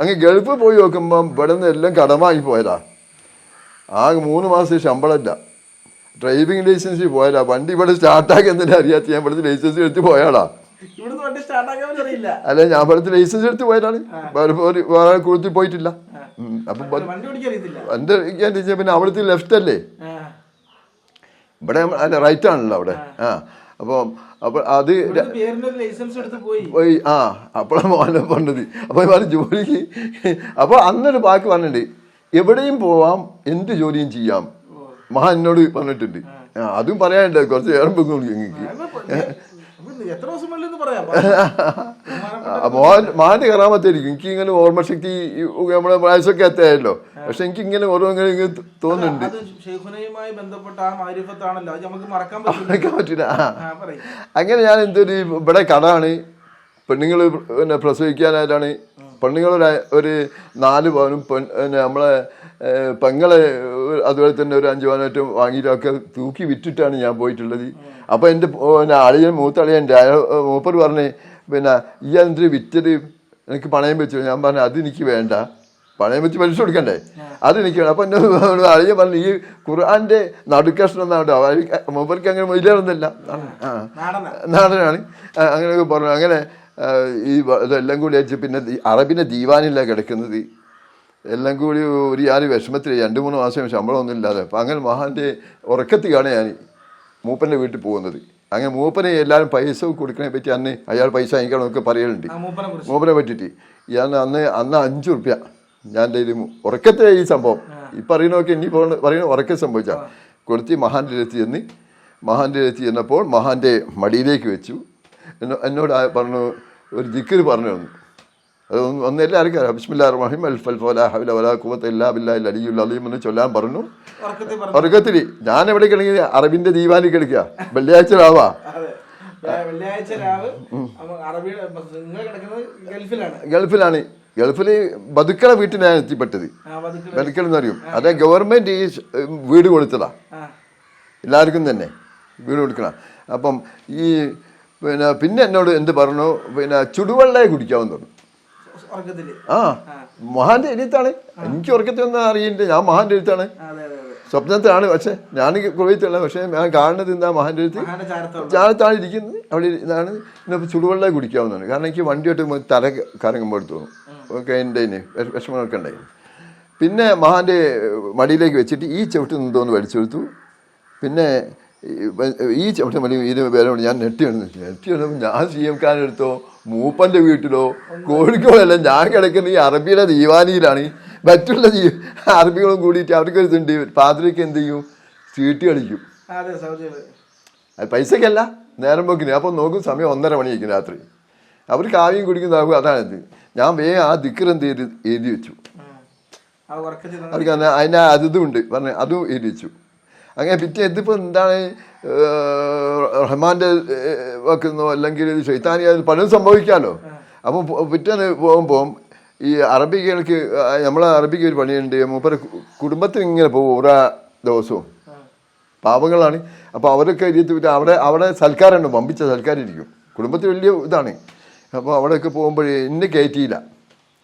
അങ്ങ് ഗൾഫ് പോയി നോക്കുമ്പം ഇവിടെ നിന്ന് എല്ലാം കടമായി പോയതാ. ആകെ മൂന്ന് മാസം ശമ്പളമില്ല. ഡ്രൈവിംഗ് ലൈസൻസിൽ പോയാലാ വണ്ടി ഇവിടെ സ്റ്റാർട്ടാക്കി എന്തിനാ അറിയാത്ത? ഞാൻ ഇവിടുത്തെ ലൈസൻസ് എടുത്ത് പോയാളാ അല്ലെ ഞാൻ ഇവിടുത്തെ ലൈസൻസ് എടുത്ത് പോയതാണ്. വേറെ കുളത്തിൽ കൂടുതൽ പോയിട്ടില്ല. അപ്പം എന്റെ പിന്നെ അവിടുത്തെ ലെഫ്റ്റ് അല്ലേ. ഇവിടെ അല്ല റൈറ്റ് ആണല്ലോ അവിടെ. ആ. അപ്പോൾ അപ്പോൾ അത് പോയി. ആ അപ്പോഴാണ് മോനെ പറഞ്ഞത്. അപ്പോൾ ഇവർ ജോലിക്ക് അപ്പോൾ അന്നൊരു ബാക്കി പറഞ്ഞിട്ടുണ്ട് എവിടെയും പോവാം എന്ത് ജോലിയും ചെയ്യാം. മഹാൻ എന്നോട് പറഞ്ഞിട്ടുണ്ട്. അതും പറയാനുണ്ട് കുറച്ച് ഏറെ പെങ്ങൾക്ക് എത്ര ദിവസം പറയാം? ആ, മോഹൻ മഹാന്റെ കറാമത്തായിരിക്കും എനിക്ക് ഇങ്ങനെ ഓർമ്മ ശക്തി നമ്മളെ വയസ്സൊക്കെ എത്തായല്ലോ. പക്ഷെ എനിക്ക് ഇങ്ങനെ ഓരോ ഇങ്ങനെ തോന്നുന്നുണ്ട്. മറക്കാൻ പറ്റില്ല. അങ്ങനെ ഞാൻ എന്തൊരു ഇവിടെ കടാണ് പെണ്ണുങ്ങൾ പിന്നെ പ്രസവിക്കാനായിട്ടാണ്. പെണ്ണുങ്ങൾ ഒരു നാല് പവനും പെണ് പിന്നെ നമ്മളെ പെങ്ങളെ അതുപോലെ തന്നെ ഒരു അഞ്ച് പവനറ്റും വാങ്ങിയിട്ടൊക്കെ തൂക്കി വിറ്റിട്ടാണ് ഞാൻ പോയിട്ടുള്ളത്. അപ്പോൾ എന്റെ പിന്നെ അളിയൻ മൂത്തളിയൻ മൂപ്പർ പറഞ്ഞ് പിന്നെ ഈ എന്തിന് വിറ്റത്? എനിക്ക് പണയം വെച്ചു. ഞാൻ പറഞ്ഞു അത് എനിക്ക് വേണ്ട. പണയം വെച്ച് പലിശ കൊടുക്കണ്ടേ? അത് എനിക്ക് വേണം. അപ്പം എന്നെ അറിയാൻ പറഞ്ഞു ഈ ഖുർആാന്റെ നടുക്കഷ്ണം എന്നാണ് മൊബൈൽക്ക് അങ്ങനെ മൊയിലേറുന്നില്ല നാടനാണ്. അങ്ങനെയൊക്കെ പറഞ്ഞു. അങ്ങനെ ഈ ഇതെല്ലാം കൂടി അയച്ച് പിന്നെ അറബിന്റെ ദീവാനില്ല കിടക്കുന്നത്. എല്ലാം കൂടി ഒരു ആര് വിഷമത്തിൽ രണ്ട് മൂന്ന് മാസം ശമ്പളമൊന്നും ഇല്ലാതെ. അപ്പം അങ്ങനെ മഹാന്റെ ഉറക്കത്തിലാണ് ഞാൻ മൂപ്പന്റെ വീട്ടിൽ പോകുന്നത്. അങ്ങനെ മൂപ്പനെ എല്ലാവരും പൈസ കൊടുക്കണേ പറ്റി അന്ന് അയാൾ പൈസ വാങ്ങിക്കണമെന്നൊക്കെ പറയലുണ്ട്. മൂപ്പനെ പറ്റിയിട്ട്. ഞാൻ അന്ന് അന്ന് അഞ്ച് റുപ്യ. ഞാൻ എന്റെ ഉറക്കത്തിലെ ഈ സംഭവം. ഈ പറയണമൊക്കെ ഇനി പോകണ പറയണ ഉറക്കം സംഭവിച്ച. കൊടുത്തി മഹാന്റെ അടുത്ത് ചെന്ന് മഹാന്റെ അടുത്ത് ചെന്നപ്പോൾ മഹാന്റെ മടിയിലേക്ക് വെച്ചു. എന്നോ- എന്നോട് പറഞ്ഞു ഒരു ദിക്കർ പറഞ്ഞു തന്നു. അത് ഒന്ന് എല്ലാവർക്കും അറിയാം ബിസ്മില്ലാ റഹീം അൽഫൽ ഫലാ ഹൗല വലാ ഖുവത ഇല്ലാ ബില്ലാഹിൽ അലിയുൽ അലീം എന്ന് ചൊല്ലാൻ പറഞ്ഞു. ഉറക്കത്തിൽ ഞാൻ എവിടെ കിടങ്ങി അറബിന്റെ ദീവാനി കിടക്കുക വെള്ളിയാഴ്ച രാവാ. വെള്ളിയാഴ്ച രാവ് അറബിയുടെ ഗൾഫിലാണ്. ഗൾഫിലാണ്. ഗൾഫിൽ ബതുക്കളെ വീട്ടിലാണ് എത്തിപ്പെട്ടത്. ആ എന്നറിയും അത് ഗവൺമെന്റ് ഈ വീട് കൊടുത്തതാ. എല്ലാവർക്കും തന്നെ വീട് കൊടുക്കണം. അപ്പം ഈ പിന്നെ പിന്നെ എന്നോട് എന്ത് പറഞ്ഞു? പിന്നെ ചുടുവെള്ളയെ കുടിക്കാമെന്ന് പറഞ്ഞു. ആ മഹാന്റെ എഴുത്താണ്. എനിക്ക് ഉറക്കത്തൊന്നും അറിയില്ല. ഞാൻ മഹാന്റെ എഴുത്താണ്. സ്വപ്നത്തിലാണ്. പക്ഷെ ഞാൻ കുവൈത്തുള്ള പക്ഷെ ഞാൻ കാണുന്നത് എന്താ മഹാന്റെ എഴുത്ത്. ചാരത്താണ് ഇരിക്കുന്നത്. അവിടെ ഇതാണ്. ഇന്നിപ്പോൾ ചുടുവെള്ളം കുടിക്കാവുന്നതാണ്. കാരണം എനിക്ക് വണ്ടിയോട്ട് തല കറങ്ങുമ്പോൾ തോന്നും എന്റെ വിഷമങ്ങളൊക്കെ ഉണ്ടായി പിന്നെ മഹാന്റെ മടിയിലേക്ക് വെച്ചിട്ട് ഈ ചവിട്ട് നിന്നോന്ന് വലിച്ചെടുത്തു. പിന്നെ ഈ ചവിട്ടം വലിയ ഇതിന് വേറെ ഞാൻ നെട്ടി വന്നു. നെട്ടി വന്നപ്പോൾ ഞാൻ സി എം എടുത്തോ? മൂപ്പന്റെ വീട്ടിലോ? കോഴിക്കോടല്ല? ഞാൻ കിടക്കുന്ന ഈ അറബിയുടെ ദീവാനിയിലാണ്. മറ്റുള്ള ദീ അറബികളും കൂടിയിട്ട് അവർക്കൊരു ഇതുണ്ട്. പാതിരയ്ക്ക് എന്ത് ചെയ്യും? ചീട്ടി കളിക്കും. അതെ പൈസക്കല്ല. നേരം പോക്കിന്. അപ്പോൾ നോക്കും സമയം ഒന്നര മണിയായിരിക്കും രാത്രി. അവർ കാവ്യം കുടിക്കുന്നതാകും അതാണിത്. ഞാൻ വേ ആ ദിക്കറെന്ത് എഴുതി വെച്ചു. അവർക്ക് അതിന് അതും ഉണ്ട്. പറഞ്ഞു അതും എഴുതി വെച്ചു. അങ്ങനെ പിറ്റേ ഇതിപ്പോൾ എന്താണ് റഹ്മാന്റെ വെക്കുന്നോ അല്ലെങ്കിൽ ഷെയ്ത്താനി അത് പലതും സംഭവിക്കാമല്ലോ അപ്പോൾ പിറ്റേന്ന് പോകുമ്പോൾ ഈ അറബികൾക്ക് നമ്മളെ അറബിക്ക് ഒരു പണിയുണ്ട്. മൂപ്പര കുടുംബത്തിന് ഇങ്ങനെ പോകും ഓരോ ദിവസവും. പാവങ്ങളാണ്. അപ്പോൾ അവരൊക്കെ വിട്ട് അവിടെ അവിടെ സൽക്കാരുണ്ട്. പമ്പിച്ച സൽക്കാരം ഇരിക്കും കുടുംബത്തിൽ വലിയ ഇതാണ്. അപ്പോൾ അവിടെയൊക്കെ പോകുമ്പോഴേ എന്നെ കയറ്റിയില്ല.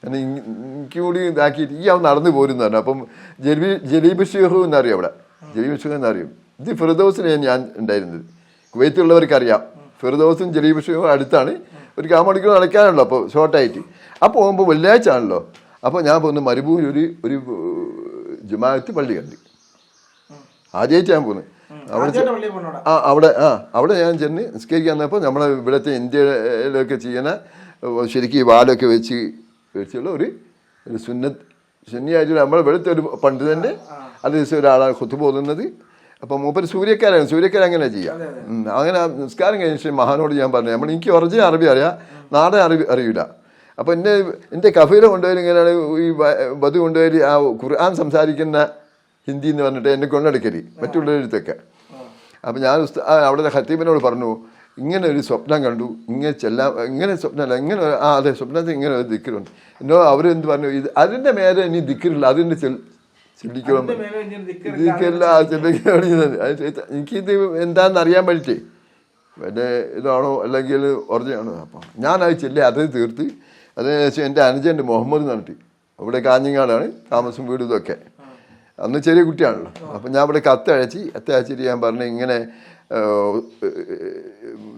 എനിക്ക് കൂടി ഇതാക്കിയിട്ട് ഈ അവൻ നടന്നു പോരുന്നതാണ് അപ്പം ജലീബ് ജലീബ് ഷെയ്ഹു എന്നറിയാം അവിടെ? ജലീബ് എന്നറിയും ഇത് ഫിറദോസിനെയാണ് ഞാൻ ഉണ്ടായിരുന്നത്. കുവൈത്തിലുള്ളവർക്ക് അറിയാം ഫിറദോസും ജലീബ് അടുത്താണ്. ഒരു കാമണിക്കൂർ നടക്കാനുള്ളൂ അപ്പോൾ ഷോർട്ടായിട്ട് അപ്പോൾ പോകുമ്പോൾ വെള്ളിയാഴ്ച ആണല്ലോ അപ്പോൾ ഞാൻ പോകുന്ന മരുഭൂമിൽ ഒരു ഒരു ജുമാഅത്ത് പള്ളി കണ്ട്. ആദ്യമായിട്ട് ഞാൻ പോകുന്നത്. അവിടെ ആ അവിടെ ആ അവിടെ ഞാൻ ചെന്ന് നിസ്കരിക്കാൻ വന്നപ്പോൾ നമ്മളെ ഇവിടുത്തെ ഇന്ത്യയിലൊക്കെ ചെയ്യുന്ന ശരിക്കും ഈ വാലൊക്കെ വെച്ച് വെച്ചുള്ള ഒരു സുന്ന സുന്നിയായിട്ട് നമ്മളെ ഇവിടുത്തെ ഒരു പണ്ഡിതന്റെ അത് ദിവസം ഒരാളാണ് കുത്തു പോകുന്നത്. അപ്പം മൂപ്പര് സൂര്യക്കാരാണ്. സൂര്യക്കാർ അങ്ങനെ ചെയ്യാം. അങ്ങനെ നിസ്കാരം കഴിഞ്ഞ ശേഷം മഹാനോട് ഞാൻ പറഞ്ഞു നമ്മൾ എനിക്ക് ഒറിജിനൽ അറബി അറിയാം. നാടൻ അറബി അറിയില്ല അപ്പോൾ എന്റെ എന്റെ കഫീല കൊണ്ടുപോയി ഇങ്ങനെയാണ് ഈ വധു കൊണ്ടുപോയി ആ ഖുർആൻ സംസാരിക്കുന്ന ഹിന്ദി എന്ന് പറഞ്ഞിട്ട് എന്നെ കൊണ്ടെടുക്കൽ മറ്റുള്ളവരടുത്തൊക്കെ അപ്പം ഞാൻ അവിടുത്തെ ഹത്തീബിനോട് പറഞ്ഞു ഇങ്ങനെ ഒരു സ്വപ്നം കണ്ടു. ഇങ്ങനെ ചെല്ലാം ഇങ്ങനെ സ്വപ്നമല്ല ഇങ്ങനെ ആ അതെ സ്വപ്നത്തിൽ ഇങ്ങനെ ഒരു ദിക്കറുണ്ട് എന്നോ അവരെന്ത് പറഞ്ഞു ഇത് അതിന്റെ മേലെ ഇനി ദിക്കറില്ല അതിന്റെ ദിക്കറില്ല. ദിക്കറില്ല ചെല്ലിക്കണം എനിക്കിത് എന്താണെന്ന് അറിയാൻ പറ്റി പിന്നെ ഇതാണോ? അല്ലെങ്കിൽ ഒറിജിനാണോ അപ്പം ഞാനത് ചെല്ലി അത് തീർത്ത്. അതിനുശേഷം എന്റെ അനുജന്റെ മുഹമ്മദ് എന്ന് പറഞ്ഞിട്ട് ഇവിടെ കാഞ്ഞങ്ങാടാണ്. താമസം വീടും ഇതൊക്കെ. അന്ന് ചെറിയ കുട്ടിയാണല്ലോ. അപ്പം ഞാൻ ഇവിടെ കത്തയച്ചി കത്തയച്ചിട്ട് ഞാൻ പറഞ്ഞു ഇങ്ങനെ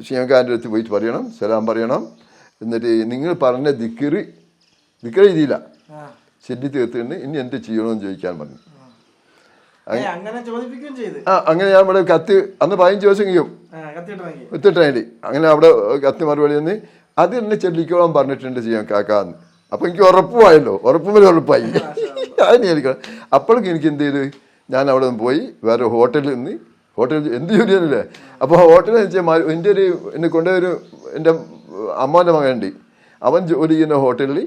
ഷിയങ്കാരന്റെ അടുത്ത് പോയിട്ട് പറയണം സലാം പറയണം. എന്നിട്ട് നിങ്ങൾ പറഞ്ഞ ദിക്കറ് ദിക്കറ് എഴുതിയില്ല. ചെല്ലി തീർത്തിട്ട് ഇനി എന്ത് ചെയ്യണമെന്ന് ചോദിക്കാൻ പറഞ്ഞു. ആ. അങ്ങനെ ഞാൻ ഇവിടെ കത്തി അന്ന് പതിനഞ്ച് ദിവസം കഴിയും. വിത്തിട്ടേണ്ടി അങ്ങനെ അവിടെ കത്തി മറുപടി വന്ന് അത് എന്നെ ചെല്ലിക്കോളാൻ പറഞ്ഞിട്ടുണ്ട് ചെയ്യാൻ കാക്കാന്ന്. അപ്പൊ എനിക്ക് ഉറപ്പുമായല്ലോ. ഉറപ്പും വരെ ഉറപ്പായി. അതിന് എനിക്ക് അപ്പോഴേക്കും എനിക്ക് എന്ത് ചെയ്തു? ഞാൻ അവിടെ നിന്ന് പോയി വേറെ ഹോട്ടലിൽ നിന്ന് ഹോട്ടലിൽ എന്ത് ജോലിയാണല്ലേ അപ്പോൾ ഹോട്ടലിൽ വെച്ചാൽ എന്റെ ഒരു എന്നെ കൊണ്ടുപോയൊരു എന്റെ അമ്മാന്റെ മകനുണ്ട്. അവൻ ജോലി ചെയ്യുന്ന ഹോട്ടലിൽ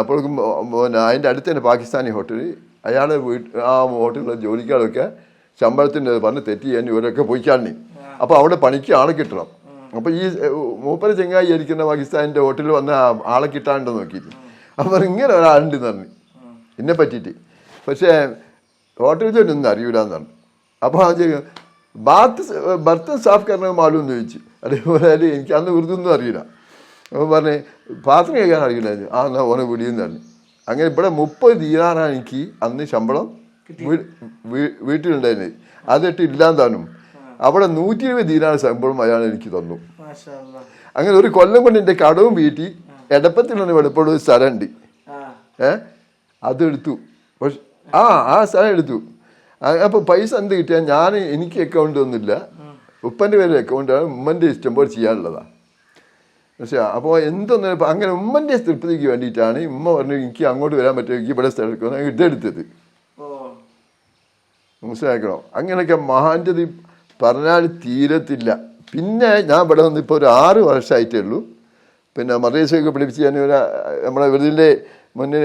അപ്പോഴേക്കും പിന്നെ അതിന്റെ അടുത്ത് തന്നെ പാകിസ്ഥാനി ഹോട്ടൽ അയാളെ വീട്ട് ആ ഹോട്ടലിലെ ജോലിക്കാരൊക്കെ ശമ്പളത്തിന്റെ പറഞ്ഞ് തെറ്റി ചെയ്യാൻ ഇവരൊക്കെ പോയിക്കാണി അപ്പോൾ അവിടെ പണിക്ക് ആളെ കിട്ടണം. അപ്പോൾ ഈ മൂപ്പര ചെങ്ങായി ഇരിക്കുന്ന പാകിസ്ഥാനിന്റെ ഹോട്ടലിൽ വന്ന ആളെ കിട്ടാണ്ട് നോക്കിയിട്ട്. അപ്പോൾ ഇങ്ങനെ ഒരാളുണ്ട് പറഞ്ഞു. എന്നെ പറ്റിയിട്ട്. പക്ഷേ ഹോട്ടലിൽ ഒന്നും അറിയൂലെന്ന് പറഞ്ഞു. അപ്പോൾ അത് ബാത്ത് ബർത്ത് സാഫ് കാരണം മാലും എന്ന് ചോദിച്ചു. അതേപോലെ എനിക്ക് അന്ന് ഉറുദൊന്നും അറിയില്ല. അപ്പോൾ പറഞ്ഞ് പാത്രം കഴിക്കാൻ അറിയില്ലായിരുന്നു ആ എന്നാ ഓനെ വിടിയെന്ന് പറഞ്ഞു. അങ്ങനെ ഇവിടെ മുപ്പത് തീരാറാണ് എനിക്ക് അന്ന് ശമ്പളം വീട്ടിലുണ്ടായിരുന്നത് അതിട്ട് ഇല്ലാന്താനും അവിടെ നൂറ്റി ഇരുപത് തീരാണ് ശമ്പളം അയാൾ എനിക്ക് തന്നു. അങ്ങനെ ഒരു കൊല്ലം കൊണ്ട് എന്റെ കടവും വീട്ടി എടപ്പത്തിലാണ് വെളുപ്പുള്ള ഒരു സ്ഥലമുണ്ട്. ഏ? അതെടുത്തു പക്ഷെ ആ ആ സ്ഥലം എടുത്തു. അപ്പോൾ പൈസ എന്ത് കിട്ടിയാൽ ഞാൻ എനിക്ക് അക്കൗണ്ട് ഒന്നുമില്ല. ഉപ്പന്റെ പേരിൽ അക്കൗണ്ടാണ് ഉമ്മന്റെ ഇഷ്ടം പോലെ ചെയ്യാനുള്ളതാണ് പക്ഷേ അപ്പോൾ എന്തൊന്നും ഇപ്പം അങ്ങനെ ഉമ്മന്റെ തൃപ്തിക്ക് വേണ്ടിയിട്ടാണ് ഉമ്മ പറഞ്ഞു എനിക്ക് അങ്ങോട്ട് വരാൻ പറ്റുമോ? എനിക്ക് ഇവിടെ സ്ഥലം എടുക്കണം ഇതെടുത്തത്. മനസ്സിലാക്കണോ? അങ്ങനെയൊക്കെ മഹാന്റെ പറഞ്ഞാൽ തീരത്തില്ല. പിന്നെ ഞാൻ ഇവിടെ വന്ന് ഇപ്പോൾ ഒരു ആറ് വർഷമായിട്ടേ ഉള്ളൂ. പിന്നെ മദ്രസയൊക്കെ പഠിപ്പിച്ച് ഞാൻ ഒരു നമ്മളെ വെറുതെ മുന്നേ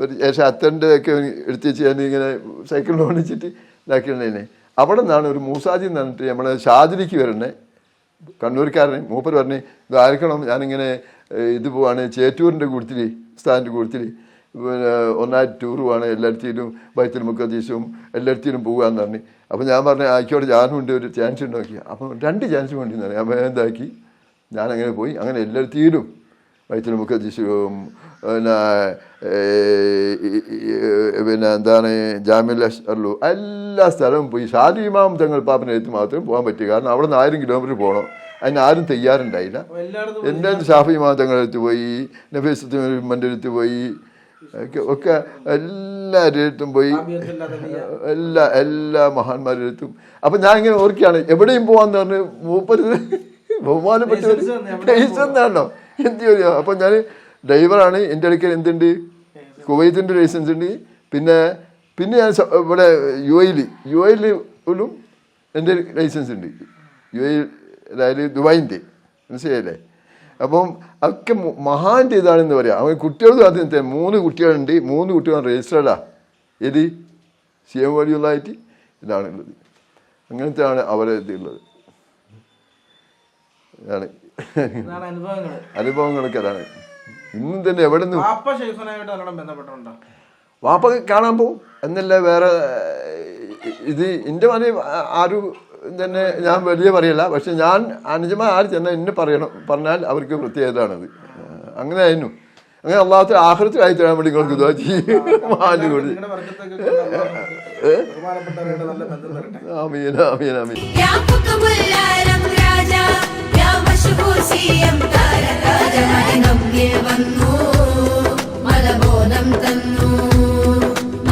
ഒരു ശേഷം അത്തന്റെ ഒക്കെ എടുത്ത് വെച്ച് ഞാൻ ഇങ്ങനെ സൈക്കിളിൽ ഓടിച്ചിട്ട് ഇതാക്കിയിട്ടുണ്ടെന്നെ അവിടെ നിന്നാണ് ഒരു മൂസാജി എന്ന് പറഞ്ഞിട്ട് നമ്മളെ ഷാദിലിക്ക് വരണേ കണ്ണൂർക്കാരനെ മൂപ്പർ പറഞ്ഞ് ഇത് ആയിരിക്കണം ഞാനിങ്ങനെ ഇത് പോവാണ് ചേറ്റൂരിന്റെ കൂട്ടത്തിൽ സ്ഥാനത്ത് കൂട്ടത്തിൽ പിന്നെ ഒന്നായിട്ട് ടൂർ പോവാണ് എല്ലായിടത്തേലും ബൈത്തിൽ മുക്കദീസും എല്ലായിടത്തേലും പോകുകയെന്ന് പറഞ്ഞു. അപ്പോൾ ഞാൻ പറഞ്ഞു ആയിക്കോട്ടെ ഞാനും ഉണ്ട് ഒരു ചാൻസ് ഉണ്ട് നോക്കി. അപ്പോൾ രണ്ട് ചാൻസ് വേണ്ടി ഞാൻ എന്താക്കി? ഞാനങ്ങനെ പോയി. അങ്ങനെ എല്ലായിടത്തേലും ബൈത്തിൽ മുക്കദീസും പിന്നെ പിന്നെ എന്താണ് ജാമ്യ അഷ്റലു എല്ലാ സ്ഥലവും പോയി. ഷാദി ഇമാം തങ്ങൾ പാപ്പന്റെ എത്തി മാത്രം പോകാൻ പറ്റി. കാരണം അവിടെ നിന്ന് ആയിരം കിലോമീറ്റർ പോകണം. അതിന് ആരും തയ്യാറുണ്ടായില്ല. എന്റെ ഷാഫി മാതങ്ങളുടെ അടുത്ത് പോയി നഫീസത്തിന്റെ അടുത്ത് പോയി ഒക്കെ എല്ലാവരുടെ അടുത്തും പോയി. എല്ലാ എല്ലാ മഹാന്മാരുടെ അടുത്തും. അപ്പം ഞാൻ ഇങ്ങനെ ഓർക്കുകയാണ് എവിടെയും പോകാമെന്ന് പറഞ്ഞ് മൂപ്പര് ബഹുമാനപ്പെട്ടവർ എന്നാണോ എന്ത് ചോദിക്കുക അപ്പം ഞാൻ ഡ്രൈവറാണ് എന്റെ അടുക്കൽ എന്തുണ്ട്? കുവൈത്തിന്റെ ലൈസൻസ് ഉണ്ട്. പിന്നെ പിന്നെ ഞാൻ ഇവിടെ യു എയിൽ യു എയിൽ പോലും എന്റെ ലൈസൻസ് ഉണ്ട്. യു എ അതായത് ദുബായിന്റെ. മനസ്സിലായില്ലേ? അപ്പം ഒക്കെ മഹാന്റെ ഇതാണെന്ന് പറയാം. അവൻ കുട്ടികൾ ആദ്യം മൂന്ന് കുട്ടികളുണ്ട്. മൂന്ന് കുട്ടികൾ രജിസ്റ്റേർഡാ ഏത്? സി എം വഴിയുള്ളതായിട്ട് ഇതാണുള്ളത് അങ്ങനത്തെ ആണ് അവരെ ഇതുള്ളത് ഇതാണ്. അനുഭവങ്ങളൊക്കെ അതാണ്. ഇന്നും തന്നെ എവിടെ നിന്ന് വാപ്പ കാണാൻ പോവും. എന്നല്ല വേറെ ഇത് എന്റെ മതി ആരും തന്നെ ഞാൻ വലിയ പറയല്ല. പക്ഷെ ഞാൻ അനുജമ ആര് ചെന്നാൽ എന്നെ പറയണം. പറഞ്ഞാൽ അവർക്ക് പ്രത്യേകതയാണത്. അങ്ങനെ ആയിരുന്നു. അങ്ങനെ അള്ളാഹത്തെ ആഹൃത്തിൽ ആയി തരാൻ വേണ്ടി നിങ്ങൾക്ക് ഇതാ ചെയ്യും. അമീന അമീന നിങ്ങളുടെ വന്നു. മലബോധം തന്നു.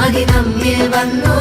മദിനമ്മിൽ വന്നു.